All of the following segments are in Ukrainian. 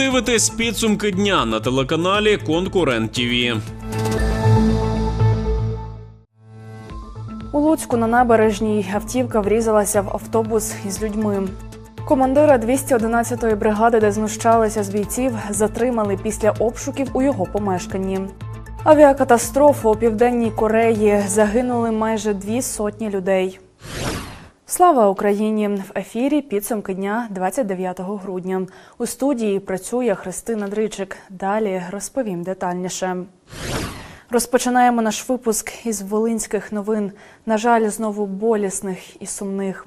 дивитесь підсумки дня на телеканалі Конкурент ТІВІ. У Луцьку на набережній автівка врізалася в автобус із людьми. Командира 211-ї бригади, де знущалися з бійців, затримали після обшуків у його помешканні. Авіакатастрофа у південній Кореї загинули майже дві сотні людей. Слава Україні! В ефірі підсумки дня 29 грудня. У студії працює Христина Дричик. Далі розповім детальніше. Розпочинаємо наш випуск із волинських новин. На жаль, знову болісних і сумних.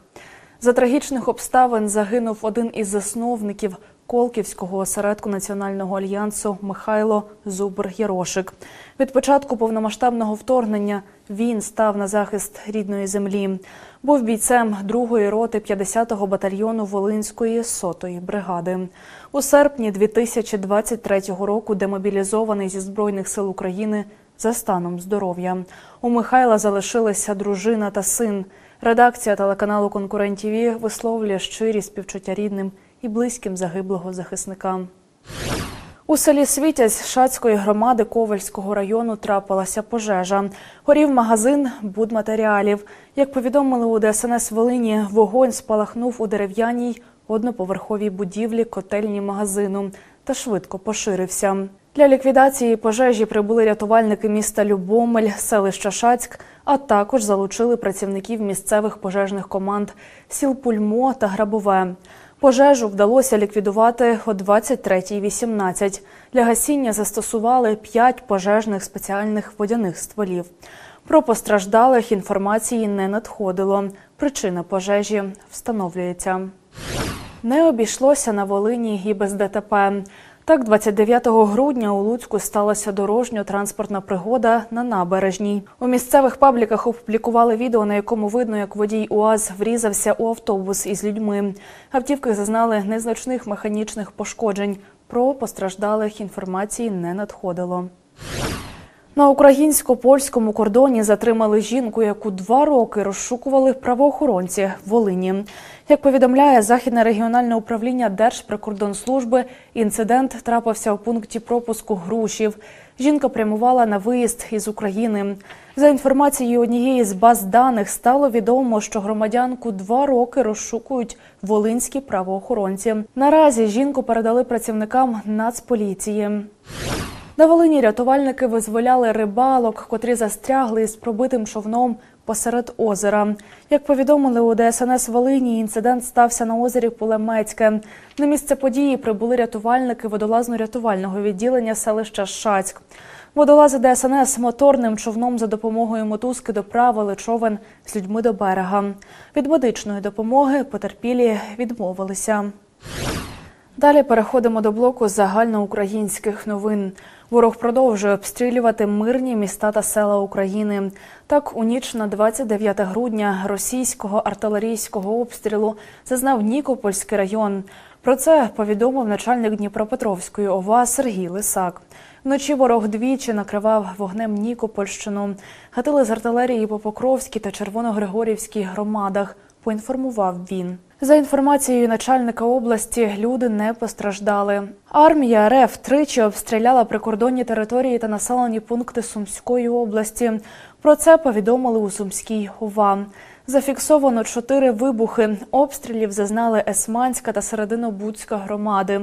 За трагічних обставин загинув один із засновників Колківського осередку Національного альянсу Михайло Зубр Ярошик. Від початку повномасштабного вторгнення він став на захист рідної землі. Був бійцем 2-ї роти 50-го батальйону Волинської сотої бригади. У серпні 2023 року демобілізований зі збройних сил України за станом здоров'я. У Михайла залишилися дружина та син. Редакція телеканалу Конкурент ТІВІ висловлює щирі співчуття рідним і близьким загиблого захисника. У селі Світязь Шацької громади Ковальського району трапилася пожежа. Горів магазин будматеріалів. Як повідомили у ДСНС Волині, вогонь спалахнув у дерев'яній одноповерховій будівлі котельні магазину та швидко поширився. Для ліквідації пожежі прибули рятувальники міста Любомель, селища Шацьк, а також залучили працівників місцевих пожежних команд сіл Пульмо та Грабове. Пожежу вдалося ліквідувати о 23.18. Для гасіння застосували п'ять пожежних спеціальних водяних стволів. Про постраждалих інформації не надходило. Причина пожежі встановлюється. Не обійшлося на Волині і без ДТП. Так, 29 грудня у Луцьку сталася дорожньо-транспортна пригода на набережній. У місцевих пабліках опублікували відео, на якому видно, як водій УАЗ врізався у автобус із людьми. Автівки зазнали незначних механічних пошкоджень. Про постраждалих інформації не надходило. На українсько-польському кордоні затримали жінку, яку два роки розшукували правоохоронці в Волині. Як повідомляє Західне регіональне управління Держприкордонслужби, інцидент трапився у пункті пропуску Грушів. Жінка прямувала на виїзд із України. За інформацією однієї з баз даних стало відомо, що громадянку два роки розшукують волинські правоохоронці. Наразі жінку передали працівникам Нацполіції. На Волині рятувальники визволяли рибалок, котрі застрягли із пробитим човном посеред озера. Як повідомили у ДСНС Волині, інцидент стався на озері Полемецьке. На місце події прибули рятувальники водолазно-рятувального відділення селища Шацьк. Водолази ДСНС моторним човном за допомогою мотузки доправили човен з людьми до берега. Від медичної допомоги потерпілі відмовилися. Далі переходимо до блоку загальноукраїнських новин. Ворог продовжує обстрілювати мирні міста та села України. Так, у ніч на 29 грудня російського артилерійського обстрілу зазнав Нікопольський район. Про це повідомив начальник Дніпропетровської ОВА Сергій Лисак. Вночі ворог двічі накривав вогнем Нікопольщину. Гатили з артилерії по Покровській та Червоногригорівській громадах. Поінформував він. За інформацією начальника області, люди не постраждали. Армія РФ тричі обстріляла прикордонні території та населені пункти Сумської області. Про це повідомили у Сумській ОВА. Зафіксовано чотири вибухи. Обстрілів зазнали Есманська та Серединобудська громади.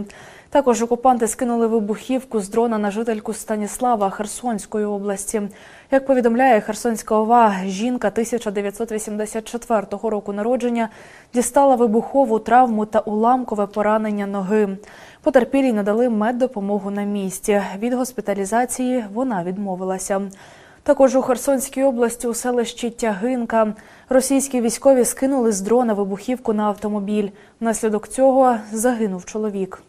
Також окупанти скинули вибухівку з дрона на жительку Станіслава Херсонської області. Як повідомляє Херсонська ОВА, жінка 1984 року народження дістала вибухову травму та уламкове поранення ноги. Потерпілій надали меддопомогу на місці. Від госпіталізації вона відмовилася. Також у Херсонській області у селищі Тягинка російські військові скинули з дрона вибухівку на автомобіль. Внаслідок цього загинув чоловік.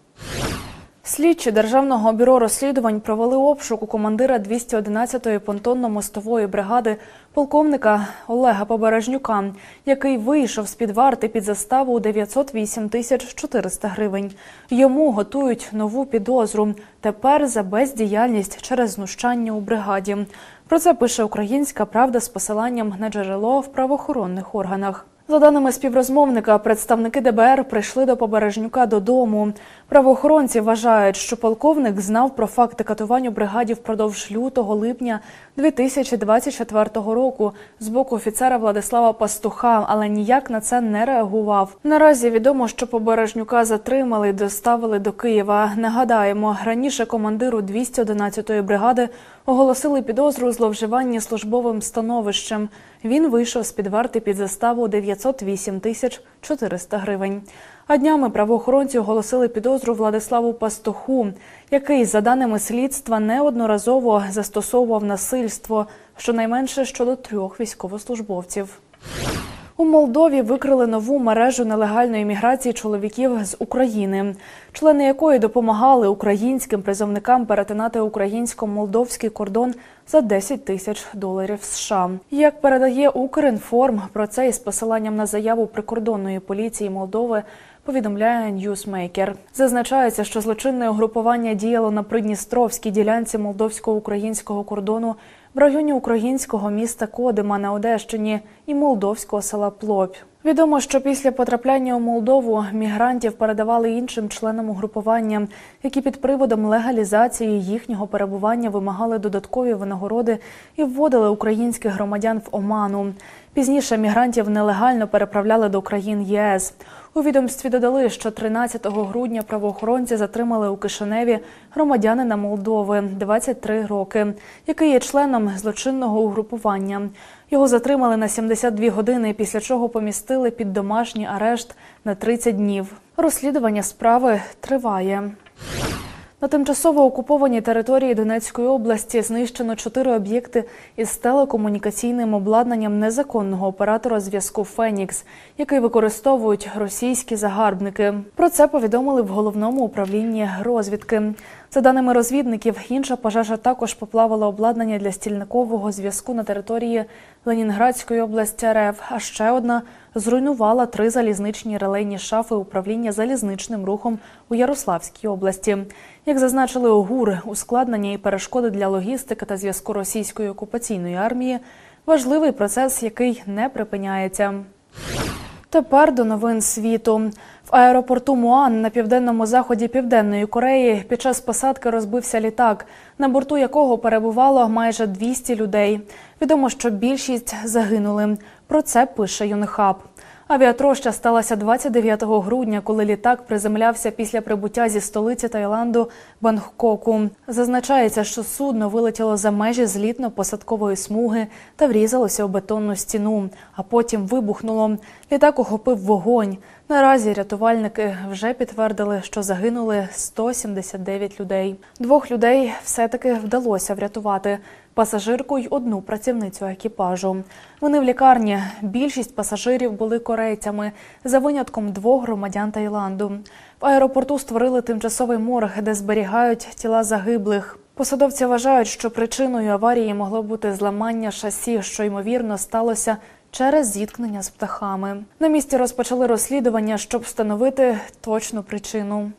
Слідчі Державного бюро розслідувань провели обшук у командира 211-ї понтонно-мостової бригади полковника Олега Побережнюка, який вийшов з під варти під заставу у 908 тисяч 400 гривень. Йому готують нову підозру тепер за бездіяльність через знущання у бригаді. Про це пише Українська Правда з посиланням на джерело в правоохоронних органах. За даними співрозмовника, представники ДБР прийшли до Побережнюка додому. Правоохоронці вважають, що полковник знав про факти катувань у впродовж лютого-липня 2024 року з боку офіцера Владислава Пастуха, але ніяк на це не реагував. Наразі відомо, що Побережнюка затримали і доставили до Києва. Нагадаємо, раніше командиру 211-ї бригади оголосили підозру зловживання службовим становищем. Він вийшов з під варти під заставу 908 тисяч 400 гривень. А днями правоохоронці оголосили підозру Владиславу Пастуху, який, за даними слідства, неодноразово застосовував насильство, щонайменше щодо трьох військовослужбовців. У Молдові викрили нову мережу нелегальної міграції чоловіків з України, члени якої допомагали українським призовникам перетинати українсько-молдовський кордон за 10 тисяч доларів США. Як передає Укрінформ, про це із посиланням на заяву прикордонної поліції Молдови. Повідомляє Ньюсмейкер. Зазначається, що злочинне угрупування діяло на придністровській ділянці молдовсько-українського кордону в районі українського міста Кодима на Одещині і молдовського села Плопь. Відомо, що після потрапляння у Молдову мігрантів передавали іншим членам угрупування, які під приводом легалізації їхнього перебування вимагали додаткові винагороди і вводили українських громадян в оману. Пізніше мігрантів нелегально переправляли до країн ЄС. У відомстві додали, що 13 грудня правоохоронці затримали у Кишиневі громадянина Молдови 23 роки, який є членом злочинного угрупування. Його затримали на 72 години, після чого помістили під домашній арешт на 30 днів. Розслідування справи триває. На тимчасово окупованій території Донецької області знищено чотири об'єкти із телекомунікаційним обладнанням незаконного оператора зв'язку Фенікс, який використовують російські загарбники. Про це повідомили в головному управлінні розвідки. За даними розвідників, інша пожежа також поплавила обладнання для стільникового зв'язку на території Ленінградської області РФ. А ще одна зруйнувала три залізничні релейні шафи управління залізничним рухом у Ярославській області. Як зазначили ОГУР, ускладнення і перешкоди для логістики та зв'язку російської окупаційної армії важливий процес, який не припиняється. Тепер до новин світу. В аеропорту Муан на південному заході Південної Кореї під час посадки розбився літак, на борту якого перебувало майже 200 людей. Відомо, що більшість загинули. Про це пише Юнхаб. Авіатроща сталася 29 грудня, коли літак приземлявся після прибуття зі столиці Таїланду Бангкоку. Зазначається, що судно вилетіло за межі злітно-посадкової смуги та врізалося у бетонну стіну, а потім вибухнуло. Літак охопив вогонь. Наразі рятувальники вже підтвердили, що загинули 179 людей. Двох людей все-таки вдалося врятувати пасажирку й одну працівницю екіпажу. Вони в лікарні. Більшість пасажирів були корейцями, за винятком двох громадян Таїланду. В аеропорту створили тимчасовий морг, де зберігають тіла загиблих. Посадовці вважають, що причиною аварії могло бути зламання шасі, що ймовірно сталося через зіткнення з птахами. На місці розпочали розслідування, щоб встановити точну причину.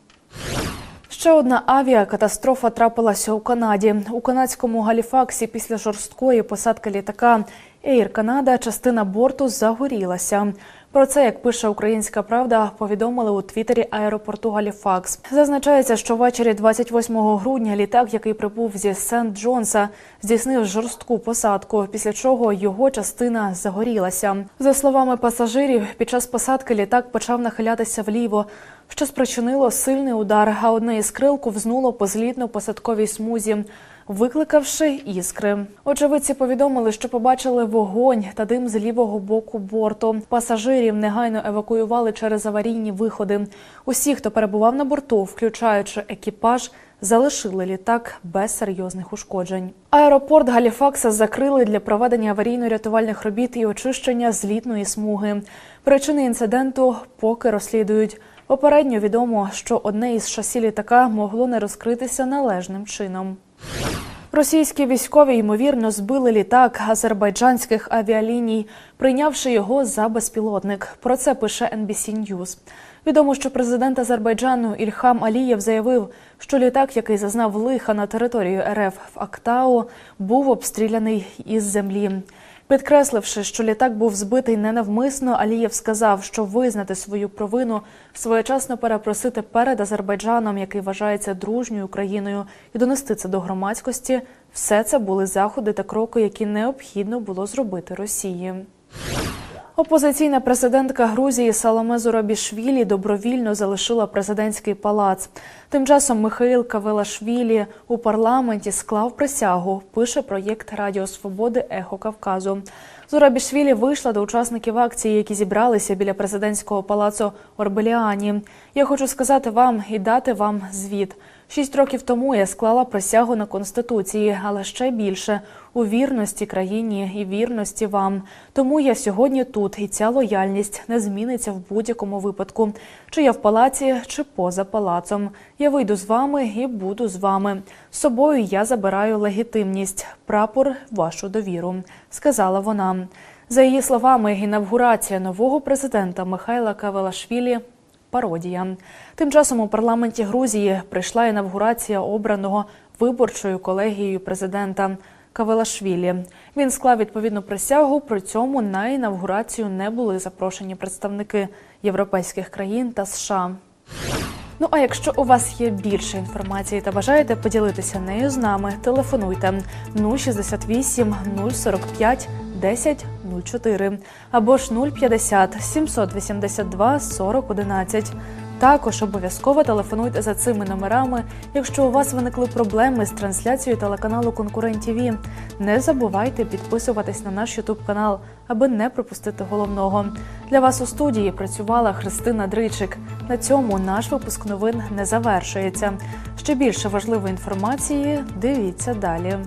Ще одна авіакатастрофа трапилася у Канаді. У канадському Галіфаксі після жорсткої посадки літака Air Canada частина борту загорілася. Про це, як пише Українська Правда, повідомили у твіттері аеропорту Галіфакс. Зазначається, що ввечері 28 грудня літак, який прибув зі Сент Джонса, здійснив жорстку посадку, після чого його частина загорілася. За словами пасажирів, під час посадки літак почав нахилятися вліво, що спричинило сильний удар. А одне із крил ковзнуло по злітно-посадковій смузі. Викликавши іскри, очевидці повідомили, що побачили вогонь та дим з лівого боку борту. Пасажирів негайно евакуювали через аварійні виходи. Усі, хто перебував на борту, включаючи екіпаж, залишили літак без серйозних ушкоджень. Аеропорт Галіфакса закрили для проведення аварійно-рятувальних робіт і очищення злітної смуги. Причини інциденту поки розслідують. Попередньо відомо, що одне із шасі літака могло не розкритися належним чином. Російські військові ймовірно збили літак азербайджанських авіаліній, прийнявши його за безпілотник. Про це пише NBC News. Відомо, що президент Азербайджану Ільхам Алієв заявив, що літак, який зазнав лиха на території РФ в Актау, був обстріляний із землі. Підкресливши, що літак був збитий ненавмисно, Алієв сказав, що визнати свою провину, своєчасно перепросити перед Азербайджаном, який вважається дружньою країною, і донести це до громадськості все це були заходи та кроки, які необхідно було зробити Росії. Опозиційна президентка Грузії Саломе Зурабішвілі добровільно залишила президентський палац. Тим часом Михаїл Кавелашвілі у парламенті склав присягу. Пише проєкт Радіо Свободи Ехо Кавказу. Зурабішвілі вийшла до учасників акції, які зібралися біля президентського палацу Орбеліані. Я хочу сказати вам і дати вам звіт. Шість років тому я склала присягу на конституції, але ще більше у вірності країні і вірності вам. Тому я сьогодні тут, і ця лояльність не зміниться в будь-якому випадку. Чи я в палаці, чи поза палацом. Я вийду з вами і буду з вами. З собою я забираю легітимність, прапор, вашу довіру, сказала вона. За її словами, інавгурація нового президента Михайла Кавелашвілі пародія. Тим часом у парламенті Грузії прийшла інавгурація обраного виборчою колегією президента Кавелашвілі. Він склав відповідну присягу. При цьому на інавгурацію не були запрошені представники європейських країн та США. Ну а якщо у вас є більше інформації та бажаєте поділитися нею з нами, телефонуйте 068 045 10 04 або ж 050 782 40 11. Також обов'язково телефонуйте за цими номерами, якщо у вас виникли проблеми з трансляцією телеканалу Конкурент ТВ. Не забувайте підписуватись на наш Ютуб канал, аби не пропустити головного. Для вас у студії працювала Христина Дричик. На цьому наш випуск новин не завершується. Ще більше важливої інформації дивіться далі.